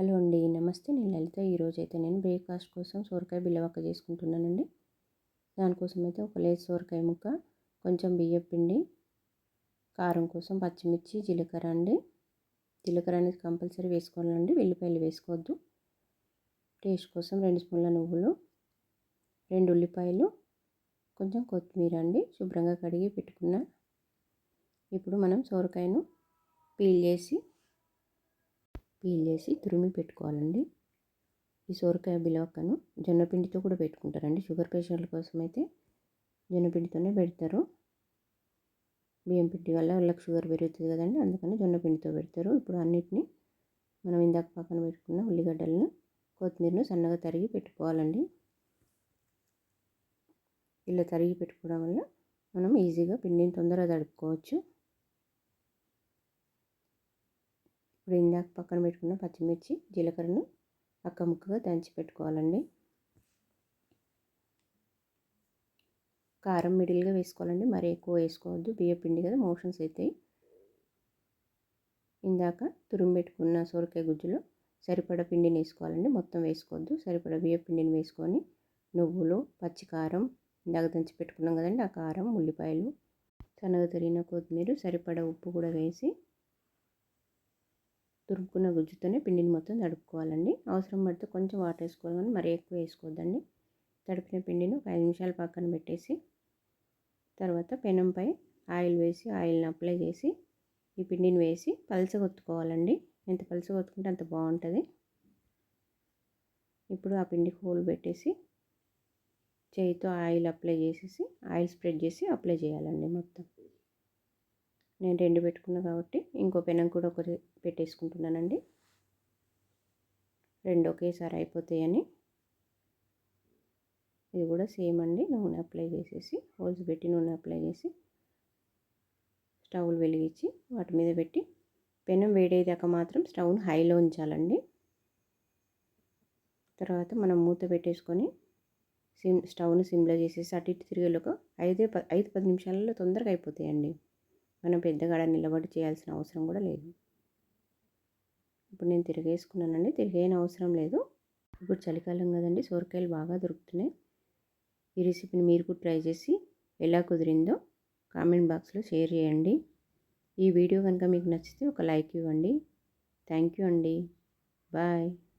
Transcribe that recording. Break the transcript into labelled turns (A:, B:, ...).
A: Hello అండి నమస్తే. నేను లలిత. ఈరోజు అయితే నేను బ్రేక్ఫాస్ట్ కోసం సోరకాయ బిల్లవక్క చేసుకుంటున్నానండి. దానికోసం అయితే ఒక లేజ్ సోరకాయ ముక్క కొంచెం బియ్యం పిండి కారం కోసం పచ్చిమిర్చి జీలకర్ర అండి. జీలకర్ర అనేది కంపల్సరీ వేసుకోవాలండి. వెల్లిపాయలు వేసుకోవద్దు. టేస్ట్ కోసం రెండు స్పూన్ల నువ్వులు రెండు ఉల్లిపాయలు కొంచెం కొత్తిమీర అండి. శుభ్రంగా కడిగి పెట్టుకున్న. ఇప్పుడు మనం సోరకాయను పీల్ చేసి పీల్ చేసి తురిమి పెట్టుకోవాలండి. ఈ సోరకాయ బిలవక్కను జొన్నపిండితో కూడా పెట్టుకుంటారండి. షుగర్ పేషెంట్ల కోసం అయితే జొన్నపిండితోనే పెడతారు. బియ్యం పిండి వల్ల వాళ్ళకి షుగర్ పెరుగుతుంది కదండి. అందుకని జొన్నపిండితో పెడతారు. ఇప్పుడు అన్నిటిని మనం ఇందాక పక్కన పెట్టుకున్న ఉల్లిగడ్డలను కొత్తిమీరను సన్నగా తరిగి పెట్టుకోవాలండి. ఇలా తరిగి పెట్టుకోవడం వల్ల మనం ఈజీగా పిండిని తొందరగా తడుపుకోవచ్చు. ఇప్పుడు ఇందాక పక్కన పెట్టుకున్న పచ్చిమిర్చి జీలకర్రను అక్క ముక్కగా దంచి పెట్టుకోవాలండి. కారం మిడిల్గా వేసుకోవాలండి. మరి ఎక్కువ వేసుకోవద్దు. బియ్య పిండి కదా మోషన్స్ అవుతాయి ఇందాక తురుము పెట్టుకున్న సొరకాయ గుజ్జులో సరిపడ పిండిని వేసుకోవాలండి. మొత్తం వేసుకోవద్దు. సరిపడ బియ్య పిండిని వేసుకొని నువ్వులు పచ్చికారం ఇందాక దంచి పెట్టుకున్నాం కదండి ఆ కారం ఉల్లిపాయలు సన్నగా తరిగిన కొత్తిమీర సరిపడ ఉప్పు కూడా వేసి తురుముకున్న గుజ్జుతోనే పిండిని మొత్తం తడుపుకోవాలండి. అవసరం పడితే కొంచెం వాటర్ వేసుకోవాలి కానీ మరీ ఎక్కువ వేసుకోవద్దండి. తడిపిన పిండిని ఒక ఐదు నిమిషాలు పక్కన పెట్టేసి తర్వాత పెనంపై ఆయిల్ వేసి ఆయిల్ని అప్లై చేసి ఈ పిండిని వేసి కొత్తుకోవాలండి ఎంత కొత్తుకుంటే అంత బాగుంటుంది. ఇప్పుడు ఆ పిండి హోల్ పెట్టేసి చేయితో ఆయిల్ అప్లై చేసేసి ఆయిల్ స్ప్రెడ్ చేసి అప్లై చేయాలండి మొత్తం. నేను రెండు పెట్టుకున్నా కాబట్టి ఇంకో పెనం కూడా ఒకటి పెట్టేసుకుంటున్నానండి. రెండు ఒకేసారి అయిపోతాయని. ఇది కూడా సేమ్ అండి. నూనె అప్లై చేసేసి హోల్స్ పెట్టి నూనె అప్లై చేసి స్టవ్లు వెలిగించి వాటి మీద పెట్టి పెనం వేడేదాకా మాత్రం స్టవ్ను హైలో ఉంచాలండి. తర్వాత మనం మూత పెట్టేసుకొని సిమ్ స్టవ్ను సిమ్లో చేసేసి అటు ఇటు తిరిగేలోక ఐదే ఐదు పది నిమిషాలలో తొందరగా అయిపోతాయండి. మనం పెద్దగా నిలబడి చేయాల్సిన అవసరం కూడా లేదు. ఇప్పుడు నేను తిరిగేసుకున్నానండి. తిరిగేయని అవసరం లేదు. ఇప్పుడు చలికాలం కదండి. సోరకాయలు బాగా దొరుకుతున్నాయి. ఈ రెసిపీని మీరు కూడా ట్రై చేసి ఎలా కుదిరిందో కామెంట్ బాక్స్లో షేర్ చేయండి. ఈ వీడియో కనుక మీకు నచ్చితే ఒక లైక్ ఇవ్వండి. థ్యాంక్ యూ అండి. బాయ్.